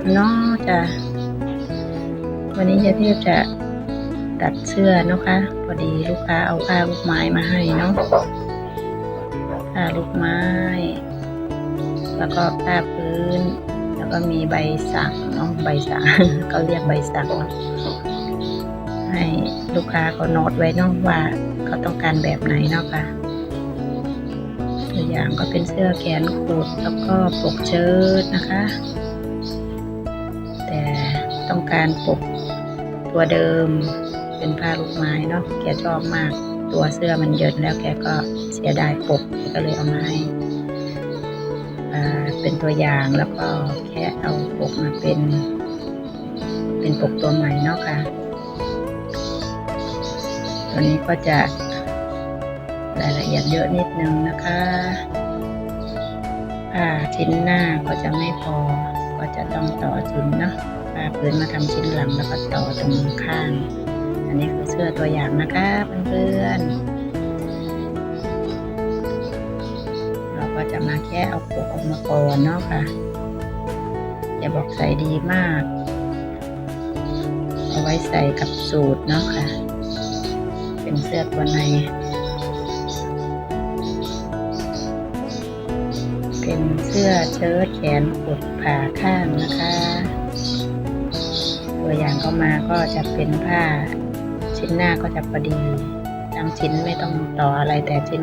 คนเนาะจะวันนี้จะเทพจะตัดเสื้อนะคะพอดีลูกค้าเอาผ้าลูกไม้มาให้เนาะผ้าลูกไม้ แล้วก็ผ้าพื้น แล้วก็มีใบสักเนาะใบสักเขาเรียกใบสักเนาะให้ลูกค้าเขาโน้ตไว้เนาะว่าเขาต้องการแบบไหนเนาะค่ะตัวอย่างก็เป็นเสื้อแขนกุดแล้วก็ปกเชิ้ตนะคะ ต้องการปกตัวเดิมเป็นผ้าลูกไม้เนาะแกชอบมาก ตัวเสื้อมันเยินแล้วแกก็เสียดายปกแกก็เลยเอามาให้เป็นตัวอย่างแล้วก็แค่เอาปกมาเป็น เป็นปกตัวใหม่เนาะค่ะ ตัวนี้ก็จะรายละเอียดเยอะนิดนึงนะคะผ้าชิ้นหน้าก็จะไม่พอ ก็จะต้องต่อชิ้นเนาะ พื้นมาทำชิ้นหลังแล้วก็ต่อตรงข้าง อันนี้คือเสื้อตัวอย่างนะคะเพื่อนๆเราก็จะมาแค่เอาปกออกมาก่อนเนาะค่ะอย่าบอกใส่ดีมาก เอาไว้ใส่กับสูตรเนาะค่ะ เป็นเสื้อตัวในเป็นเสื้อเชิ้ตแขนกุดผ่าข้างนะคะ ตัวอย่างก็มาก็จะเป็นผ้าชิ้นหน้าก็จะพอดีทั้งชิ้นไม่ต้องต่ออะไรแต่ชิ้น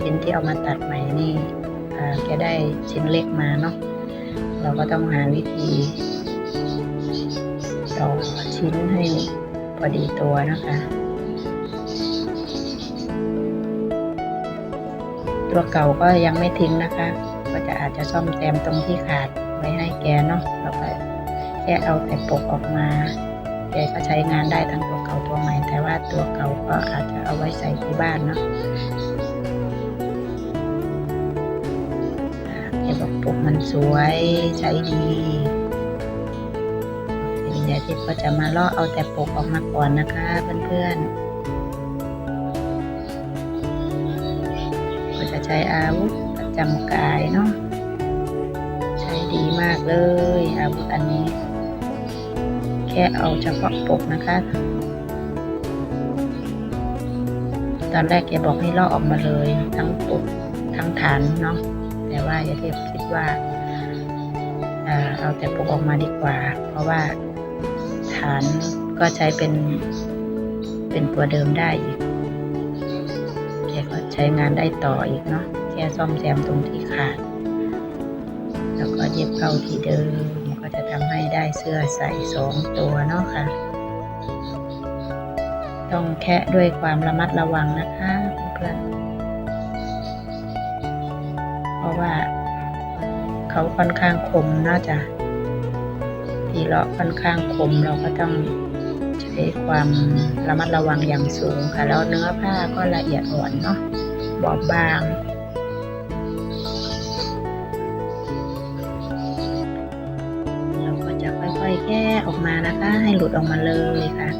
ชิ้นที่เอามาตัดใหม่นี่แกได้ชิ้นเล็กมาเนาะเราก็ต้องหาวิธีต่อชิ้นให้พอดีตัวนะคะตัวเก่าก็ยังไม่ทิ้งนะคะ ก็จะอาจจะซ่อมแซมตรงที่ขาดไว้ให้แกเนาะแล้วก็ แค่เอาแต่ปกออกมาแกก็ใช้งานได้ทั้งตัวเก่าตัวใหม่ แต่ว่าตัวเก่าก็อาจจะเอาไว้ใส่ที่บ้านเนาะแกบอกปกมันสวยใช้ดีทีนี้ยายทิพย์ก็จะมาล่อเอาแต่ปกออกมาก่อนนะคะเพื่อนๆก็จะใช้อาวุธประจำกายเนาะใช้ดีมากเลยอาวุธอันนี้ แค่เอาเฉพาะปกนะคะ ตอนแรกแกบอกให้ลอกออกมาเลย ทั้งปกทั้งฐานเนาะแต่ว่าอย่าเทพคิดว่าเอาแต่ปกออกมาดีกว่า เพราะว่าฐานก็ใช้เป็นเป็นตัวเดิมได้อีกแกก็ใช้งานได้ต่ออีกเนาะแค่ซ่อมแซมตรงที่ขาด แล้วก็เย็บเข้าที่เดิม ได้เสื้อใส่สองตัวเนาะค่ะ ต้องแคะด้วยความระมัดระวังนะคะเพื่อนเพราะว่าเขาค่อนข้างคมเนาะจ้ะทีเลาะค่อนข้างคมเราก็ต้องใช้ความระมัดระวังอย่างสูงค่ะ แล้วเนื้อผ้าก็ละเอียดอ่อนเนาะบอบบาง หลุดออกมาเลยค่ะ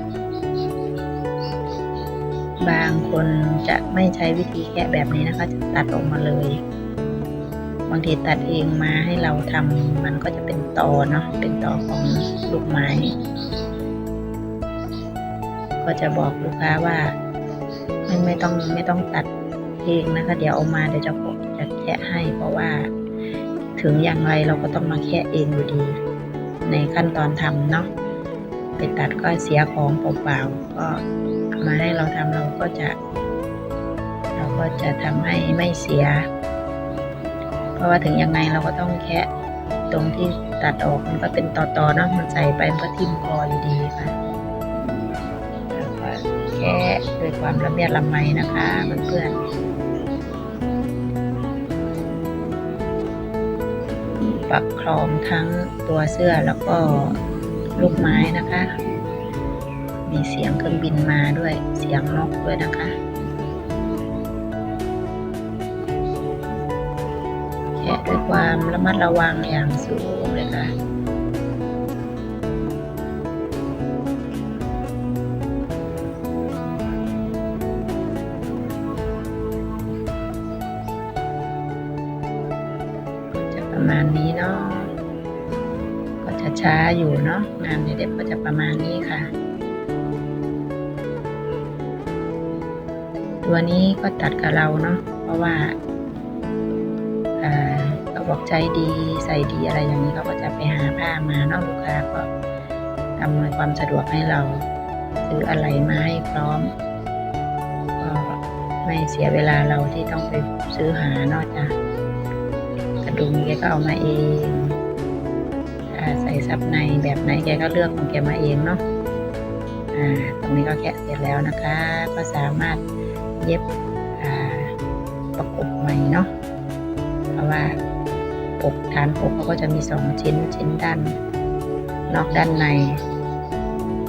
บางคนจะไม่ใช้วิธีแกะแบบนี้นะคะ จะตัดออกมาเลย บางทีตัดเองมาให้เราทำมันก็จะเป็นตอเนาะเป็นตอของลูกไม้ ก็จะบอกลูกค้าว่าไม่ไม่ต้องไม่ต้องตัดเองนะคะ เดี๋ยวเอามาเดี๋ยวจะจะแคะให้เพราะว่าถึงอย่างไรเราก็ต้องมาแคะเองอยู่ดี ในขั้นตอนทำเนาะ ไปตัดก็เสียของเปล่าๆก็มาให้เราทำเราก็จะ เราก็จะทำให้ไม่เสีย เพราะว่าถึงยังไงเราก็ต้องแคะตรงที่ตัดออกมันก็เป็นต่อๆเนาะมันใส่ไปมันก็ทิ่มคออยู่ดีค่ะแล้วก็แค่ด้วยความระเบียดระไมนะคะเพื่อนๆปักคลอมทั้งตัวเสื้อแล้วก็ ลูกไม้นะคะ มีเสียงเครื่องบินมาด้วย เสียงนกด้วยนะคะ แค่ด้วยความระมัดระวังอย่างสูงเลยค่ะก็จะประ ช้าๆอยู่เนาะงานในเด็บก็จะประมาณนี้ค่ะ ตัวนี้ก็ตัดกับเราเนาะเพราะว่าเขาบอกใจดีใส่ดีอะไรอย่างนี้เขาก็จะไปหาผ้ามาเนาะลูกค้าก็อำนวยความสะดวกให้เราซื้ออะไรมาให้พร้อมก็ไม่เสียเวลาเราที่ต้องไปซื้อหานอกจากกระดุมแกก็เอามาเอง ซับในแบบไหนแกก็เลือกของแกมาเองเนาะอ่าตรงนี้ก็แกะเสร็จแล้วนะคะ ก็สามารถเย็บอ่าประกบใหม่เนาะเพราะว่าปกฐานปกเขาก็จะมีสองชิ้นชิ้นด้านนอกด้านใน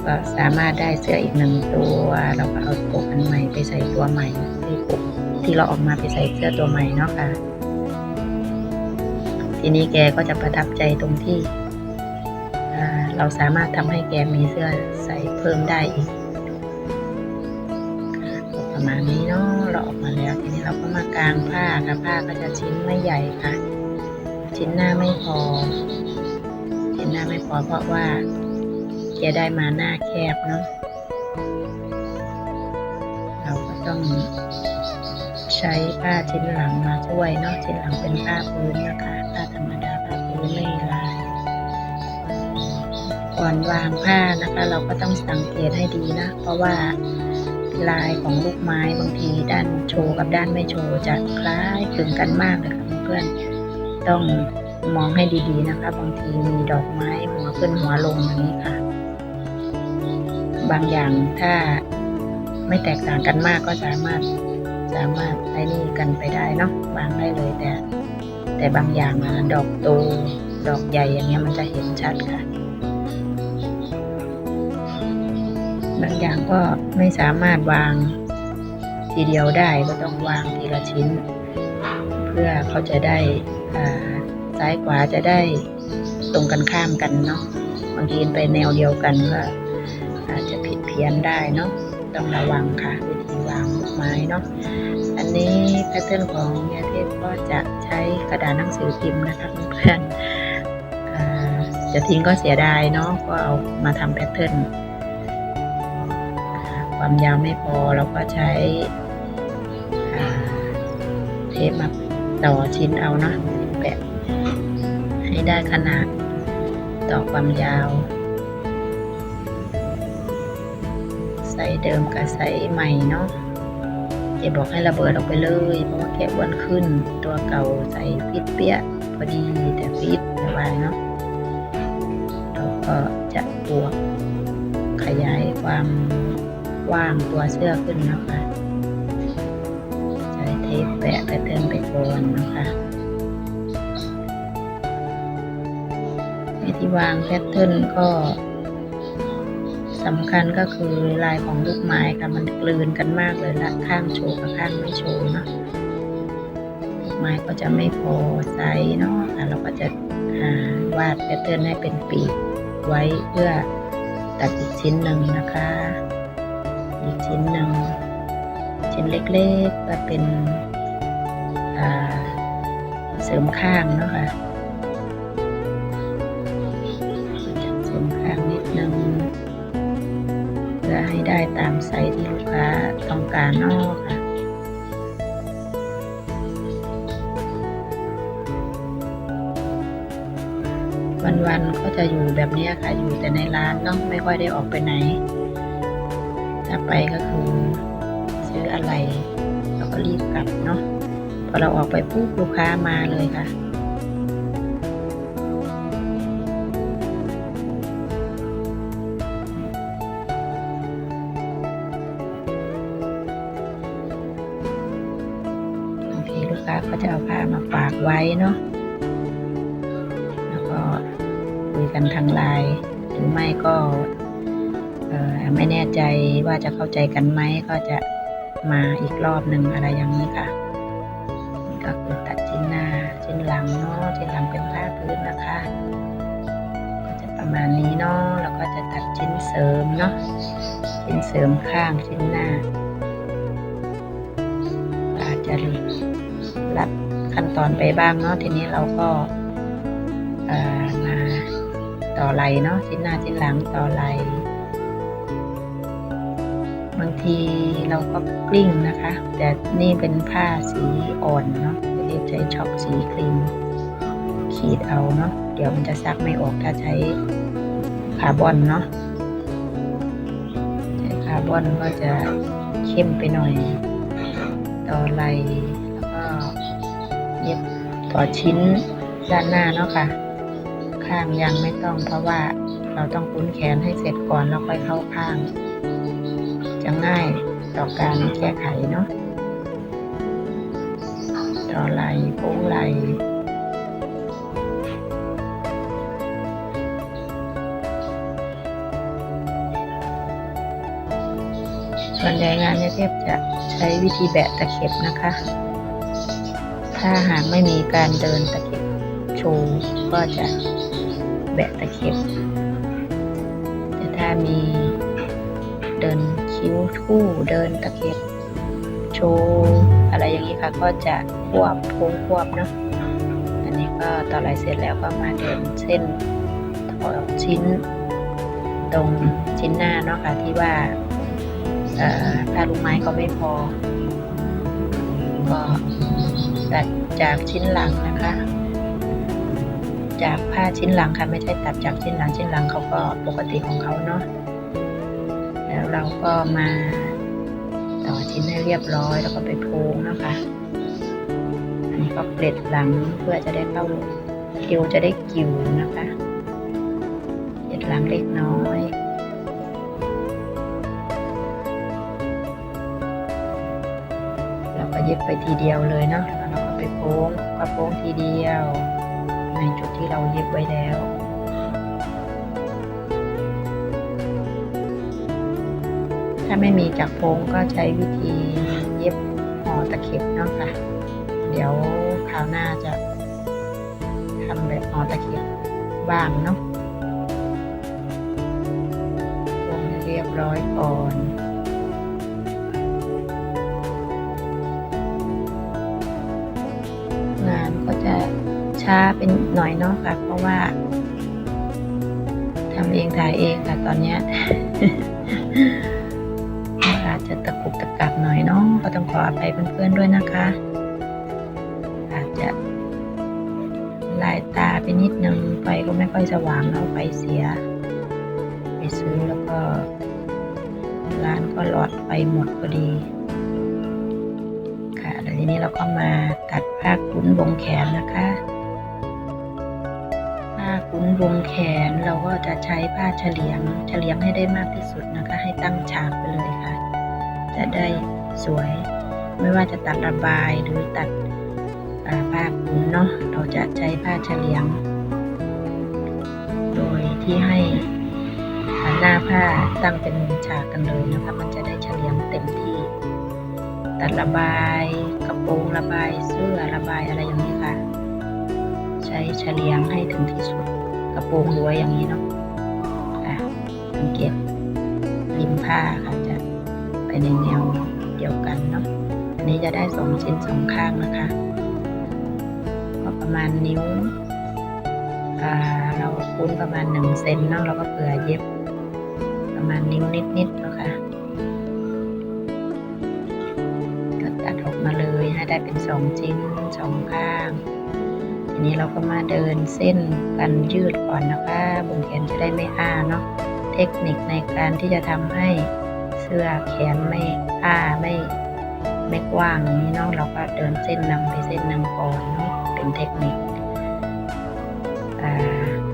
ก็สามารถได้เสื้ออีกหนึ่งตัวเราก็เอาปกอันใหม่ไปใส่ตัวใหม่ที่ปกที่เราออกมาไปใส่เสื้อตัวใหม่เนาะค่ะทีนี้แกก็จะประทับใจตรงที่ เราสามารถทำให้แกมีเสื้อใส่เพิ่มได้อีกประมาณนี้เนาะเราออกมาแล้วทีนี้เราก็มากางผ้าค่ะผ้าก็จะชิ้นไม่ใหญ่ค่ะ ชิ้นหน้าไม่พอ ชิ้นหน้าไม่พอเพราะว่าแกได้มาหน้าแคบเนาะเราก็ต้องใช้ผ้าชิ้นหลังมาช่วยเนาะชิ้นหลังเป็นผ้าพื้นนะคะผ้าธรรม ก่อนวางผ้านะคะ เราก็ต้องสังเกตให้ดีนะ เพราะว่าลายของลูกไม้บางทีด้านโชว์กับด้านไม่โชว์จะคล้ายคลึงกันมากเลยค่ะเพื่อนต้องมองให้ดีๆนะคะ บางทีมีดอกไม้หัวขึ้นหัวลงอย่างนี้ค่ะ บางอย่างถ้าไม่แตกต่างกันมากก็สามารถสามารถไอ้นี่กันไปได้เนาะวางได้เลยแต่ แต่บางอย่างอะดอกโตดอกใหญ่อย่างเงี้ยมันจะเห็นชัดค่ะ บางอย่างก็ไม่สามารถวางทีเดียวได้ก็ต้องวางทีละชิ้น เพื่อเขาจะได้ซ้ายขวาจะได้ตรงกันข้ามกันเนาะบางทีไปแนวเดียวกันก็อาจจะผิดเพี้ยนได้เนาะต้องระวังค่ะวิธีวางลูกไม้เนาะอันนี้แพทเทิร์นของเมียเทพก็จะใช้กระดาษหนังสือพิมพ์นะคะเพื่อนจะทิ้งก็เสียดายเนาะก็เอามาทำแพทเทิร์น ความยาวไม่พอเราก็ใช้เทปมาต่อชิ้นเอาเนาะแปะให้ได้ขนาดต่อความยาว ใส่เดิมกับใส่ใหม่เนาะเจบอกให้ระเบิดออกไปเลย เพราะว่าแค่อ้วนขึ้น ตัวเก่าใส่ฟิตเปี้ยพอดีแต่ฟิตสบายเนาะเราก็จะบวกขยายความ กว้างตัวเสื้อขึ้นนะคะใช้เทปแปะแพทเทิร์นไปก่อนนะคะวิธีวางแพทเทิร์นก็สำคัญก็คือลายของลูกไม้ค่ะมันกลืนกันมากเลยละข้างโชว์กับข้างไม่โชว์เนาะลูกไม้ก็จะไม่พอไซส์เนาะอะเราก็จะาวาดแพทเทิร์นให้เป็นปีกไว้เพื่อตัดอีกชิ้นหนึ่งนะคะ อีกชิ้นหนึ่งชิ้นเล็กๆก็เป็นเสริมข้างเนาะค่ะเสริมข้างนิดนึงเพื่อให้ได้ตามไซส์ที่ลูกค้าต้องการนาะค่ะวันๆก็จะอยู่แบบนี้ค่ะ อยู่แต่ในร้านเนาะไม่ค่อยได้ออกไปไหน ถ้าไปก็คือซื้ออะไรเราก็รีบกลับเนาะพอเราออกไปปุ๊บลูกค้ามาเลยค่ะบางทีลูกค้าก็จะเอาผ้ามาฝากไว้เนาะแล้วก็คุยกันทางไลน์หรือไม่ก็ ไม่แน่ใจว่าจะเข้าใจกันไหมก็จะมาอีกรอบหนึ่งอะไรอย่างนี้ค่ะนี่ก็คือตัดชิ้นหน้าชิ้นหลังเนาะชิ้นหลังเป็นผ้าพื้นนะคะ ก็จะประมาณนี้เนาะแล้วก็จะตัดชิ้นเสริมเนาะชิ้นเสริมข้างชิ้นหน้าอาจจะลัดขั้นตอนไปบ้างเนาะทีนี้เราก็อ่ามาต่อไหลเนาะชิ้นหน้าชิ้นหลังต่อไหล บางทีเราก็กลิ้งนะคะ แต่นี่เป็นผ้าสีอ่อนเนาะไม่ใช้ช็อปสีครีมขีดเอาเนาะเดี๋ยวมันจะซักไม่ออกถ้าใช้คาร์บอนเนาะใช้คาร์บอนก็จะเข้มไปหน่อยต่อไหลแล้วก็เย็บต่อชิ้นด้านหน้าเนาะค่ะ ข้างยังไม่ต้องเพราะว่าเราต้องคุ้นแขนให้เสร็จก่อนแล้วค่อยเข้าข้าง จะง่ายต่อการแก้ไขเนาะต่อไหลโป้งไหลส่วนใหญ่งานเนี่ยเทพจะใช้วิธีแบะตะเข็บนะคะ ถ้าหากไม่มีการเดินตะเข็บโชว์ก็จะแบะตะเข็บ แต่ถ้ามี เดินคิ้วคู่เดินตะเข็บโชว์อะไรอย่างนี้ค่ะก็จะควบโค้งควบเนาะอันนี้ก็ต่อไหลเสร็จแล้วก็มาเดินเส้นถอดชิ้น ตรงชิ้นหน้าเนาะค่ะที่ว่าผ้าลูกไม้ก็ไม่พอ ก็ตัดจากชิ้นหลังนะคะ จากผ้าชิ้นหลังค่ะไม่ใช่ตัดจากชิ้นหลังชิ้นหลังเขาก็ปกติของเขาเนาะ เราก็มาต่อชิ้นให้เรียบร้อยแล้วก็ไปโพงนะคะ อันนี้ก็เกล็ดหลังเพื่อจะได้เข้าเอวจะได้กิ่วนะคะเกล็ดหลังเล็กน้อยเราก็เย็บไปทีเดียวเลยเนาะแล้วเราก็ไปโค้งก็โค้งทีเดียว ในจุดที่เราเย็บไว้แล้ว ถ้าไม่มีจักรโพงก็ใช้วิธีเย็บห่อตะเข็บเนาะค่ะ เดี๋ยวคราวหน้าจะทำแบบห่อตะเข็บบ้างเนาะวงเรียบร้อยก่อนงานก็จะช้าเป็นหน่อยเนาะค่ะ เพราะว่าทำเองถ่ายเองค่ะตอนเนี้ย จะตะกุกตะกักหน่อยเนาะก็ต้องขออภัยเพื่อนๆด้วยนะคะ อาจจะลายตาไปนิดนึงไฟก็ไม่ค่อยสว่างเนาะไฟเสีย ไปซื้อแล้วก็ ร้านก็หลอดไฟหมดพอดี ค่ะแล้วทีนี้เราก็มาตัดผ้าคุ้นวงแขนนะคะผ้าคุ้นวงแขนเราก็จะใช้ผ้าเฉลียง เฉลียงให้ได้มากที่สุดนะคะ ให้ตั้งฉากไปเลยค่ะ จะได้สวย ไม่ว่าจะตัดระบายหรือตัดผ้าคุ้นเนาะเราจะใช้ผ้าเฉลียง โดยที่ให้หน้าผ้าตั้งเป็นมุมฉากกันเลยนะคะ มันจะได้เฉลียงเต็มที่ ตัดระบายกระโปรงระบายเสื้อระบายอะไรอย่างนี้ค่ะ ใช้เฉลียงให้ถึงที่สุดกระโปรงรั้วอย่างนี้เนาะค่ะสังเกตริมผ้าค่ะ ในแนวเดียวกันเนาะอันนี้จะได้สองชิ้นสองข้างนะคะก็ประมาณนิ้วเราคุ้นประมาณหนึ่งเซนเนาะเราก็เผื่อเย็บประมาณนิ้วนิดๆนะคะก็ตัดออกมาเลยให้ได้เป็นสองชิ้นสองข้าง ทีนี้เราก็มาเดินเส้นกันยืดก่อนนะคะบนแขนจะได้ไม่อ้าเนาะเทคนิคในการที่จะทำให้ สื้อแขนไม่อ้าไม่ไม่กว้างอย่างนี้เนาะเราก็เดินเส้นนำไปเส้นนำก่อนเนาะเป็นเทคนิค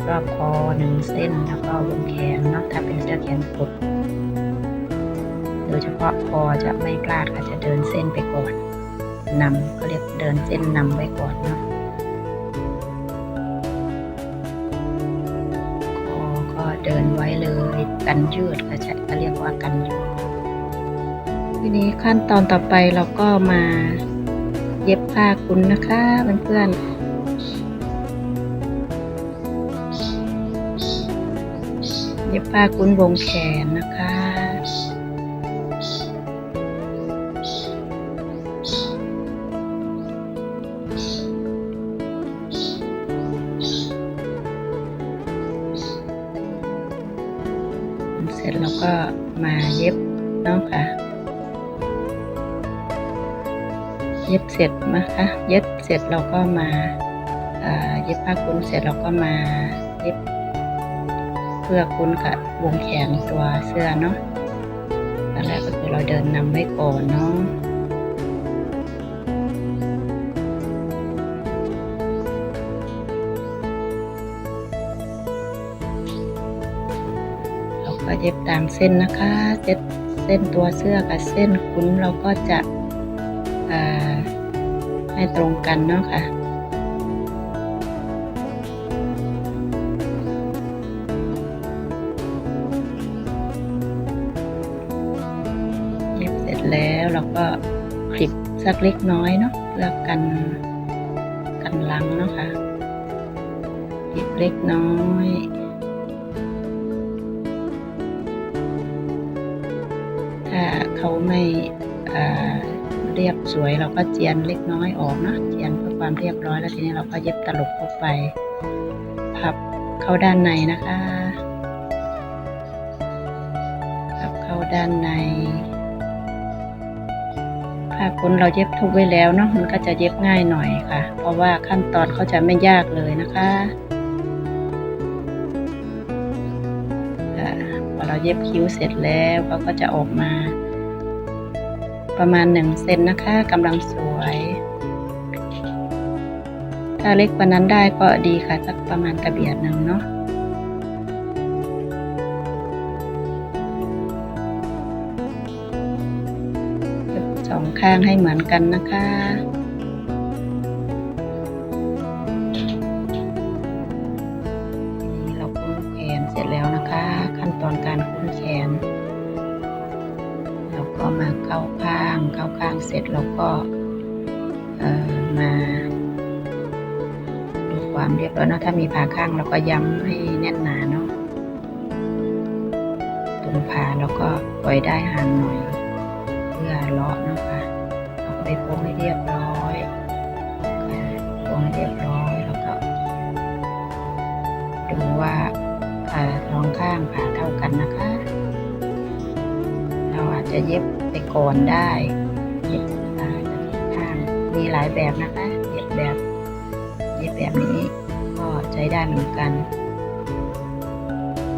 รอบคอหนึ่งเส้นแล้วก็บนแขนเนาะถ้าเป็นเสื้อแขนกุดโดยเฉพาะคอจะไม่พลาดค่ะจะเดินเส้นไปก่อนนำเขาเรียกเดินเส้นนำไว้ก่อนเนาะคอก็เดินไว้เลยกันยืดค่ะใช่เขาเรียกว่ากันยืดีนี้ขั้นตอนต่อไปเราก็มาเย็บผ้าคุนนะคะเพื่อนๆเย็บผ้าคุ้นวงแขนนะคะ เสร็จแล้วก็มาเย็บน้องค่ะ เย็บเสร็จนะคะ เย็บเสร็จเราก็มาเย็บผ้าคุ้นเสร็จเราก็มาเย็บเพื่อคุ้นกับวงแขนตัวเสื้อเนาะอันแรกก็คือเราเดินนำไว้ก่อนเนาะเราก็เย็บตามเส้นนะคะเส้นเส้นตัวเสื้อกับเส้นคุ้นเราก็จะ ให้ตรงกันเนาะค่ะเย็บเสร็จแล้วเราก็คลิปสักเล็กน้อยเนาะเพื่อกันกันลังเนาะค่ะคลิปเล็กน้อยถ้าเขาไม่ เรียบสวยเราก็เจียนเล็กน้อยออกนะเจียนเพื่อความเรียบร้อยแล้วทีนี้เราก็เย็บตลบเข้าไป พับเข้าด้านในนะคะพับเข้าด้านในผ้าคุณเราเย็บทุกไว้แล้วเนาะมันก็จะเย็บง่ายหน่อยค่ะ เพราะว่าขั้นตอนเขาจะไม่ยากเลยนะคะพอเราเย็บคิ้วเสร็จแล้วเขาก็จะออกมา ประมาณหนึ่งเซนนะคะกำลังสวย ถ้าเล็กกว่านั้นได้ก็ดีค่ะสักประมาณกระเบียดหนึ่งเนาะเย็บสองข้างให้เหมือนกันนะคะเราคุ้นแขนเสร็จแล้วนะคะ ขั้นตอนการคุ้นแขน เข้าข้างเข้าข้างเสร็จเราก็เอ่อมาดูความเรียบร้อยเนอะถ้ามีผ่าข้างเราก็ย้ำให้แน่นหนาเนาะตรงผ่าเราก็ปล่อยได้ห่างหน่อย เพื่อเลาะเนาะค่ะเราก็ไปโป้งให้เรียบร้อยโป้งให้เรียบร้อยแล้วก็ดูว่าท้องข้างผ่าเท่ากันนะคะ เราอาจจะเย็บ ปอนได้เย็บอ่าข้างมีหลายแบบนะคะเย็บแบบเย็บแบบนี้ก็ใช้ได้เหมือนกัน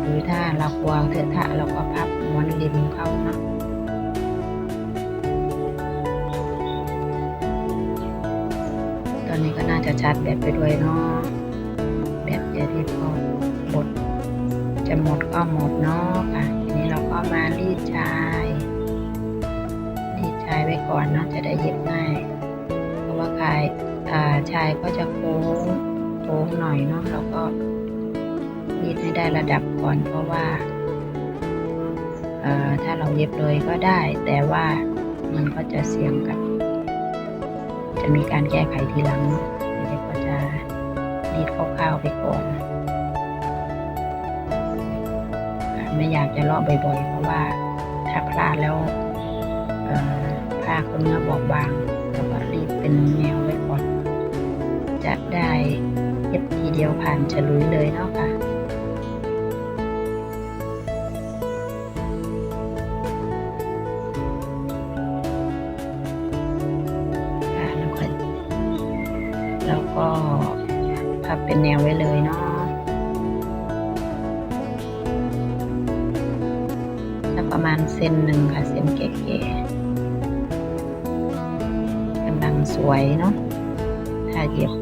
หรือถ้าเรากลัวเถอะทะเราก็พับม้วนริมเข้านะตอนนี้ก็น่าจะชัดแบบไปด้วยเนาะแบบเดียวที่พอบทจะหมดก็หมดเนาะค่ะทีนี้เราก็มารีดชาย ว้ก่อนเนาะจะได้เย็บง่าย เพราะว่าคายาชายก็จะโค้งโค้งหน่อยเนาะเราก็รีดให้ได้ระดับก่อนเพราะว่าถ้าเราเย็บเลยก็ได้ แต่ว่ามันก็จะเสี่ยงกับ จะมีการแก้ไขทีหลังเนาะทีนี้ก็จะรีดคร่าวๆไปก่อนไม่อยากจะเลาะบ่อยๆ เพราะว่าถ้าพลาดแล้ว เอ่อ ผ้ากเนื้อบอบบางแล้วก็รีบเป็นแนวไว้ก่อน จะได้เย็บทีเดียวผ่านฉลุยเลยเนาะค่ะค่ะแล้วก็แล้วก็พับเป็นแนวไว้เลยเนาะประมาณเซนหนึ่งค่ะ เซนเก๋ๆ สวยเนาะถ้าเย็บ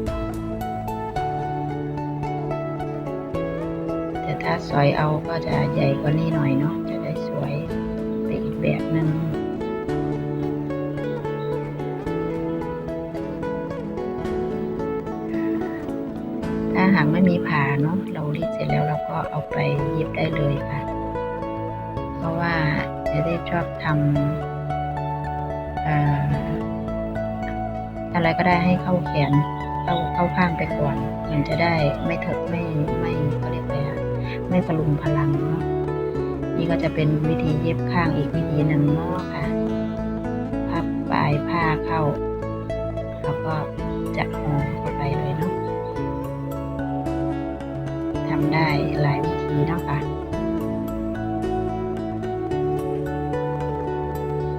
แต่ถ้าสอยเอาก็จะใหญ่กว่านี้หน่อยเนาะจะได้สวยไปอีกแบบหนึ่งถ้าหากไม่มีผ่าเนาะเรารีดเสร็จแล้วเราก็เอาไปเย็บได้เลยค่ะ เพราะว่าจะได้ชอบทำ อะไรก็ได้ให้เข้าแขนเข้าเข้าข้างไปก่อน มันจะได้ไม่เถอะไม่ไม่ก็เรียกอะไรอะไม่พลุงพลังเนาะนี่ก็จะเป็นวิธีเย็บข้างอีกวิธีหนึ่งเนาะค่ะ พับปลายผ้าเข้าแล้วก็จะห่อเข้าไปเลยเนาะทำได้หลายวิธีเนาะค่ะ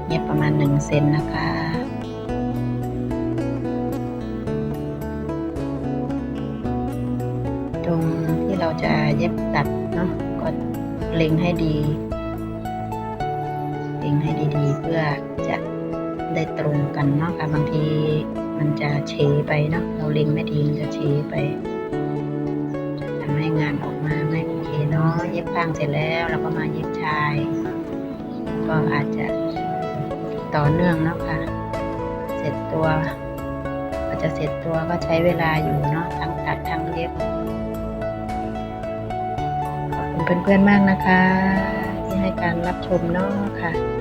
เย็บประมาณหนึ่งเซนนะคะ เราจะเย็บตัดเนาะก็เล็งให้ดี เล็งให้ดีๆ เพื่อจะได้ตรงกันเนาะค่ะบางทีมันจะเฉไปเนาะเราเล็งไม่ดีมันจะเฉไปทำให้งานออกมาไม่โอเคเนาะเย็บข้างเสร็จแล้วเราก็มาเย็บชาย ก็อาจจะต่อเนื่องเนาะค่ะ เสร็จตัว ก็จะเสร็จตัวก็ใช้เวลาอยู่เนาะทั้งตัดทั้งเย็บ เพื่อนๆมากนะคะ ที่ให้การรับชมเนาะค่ะ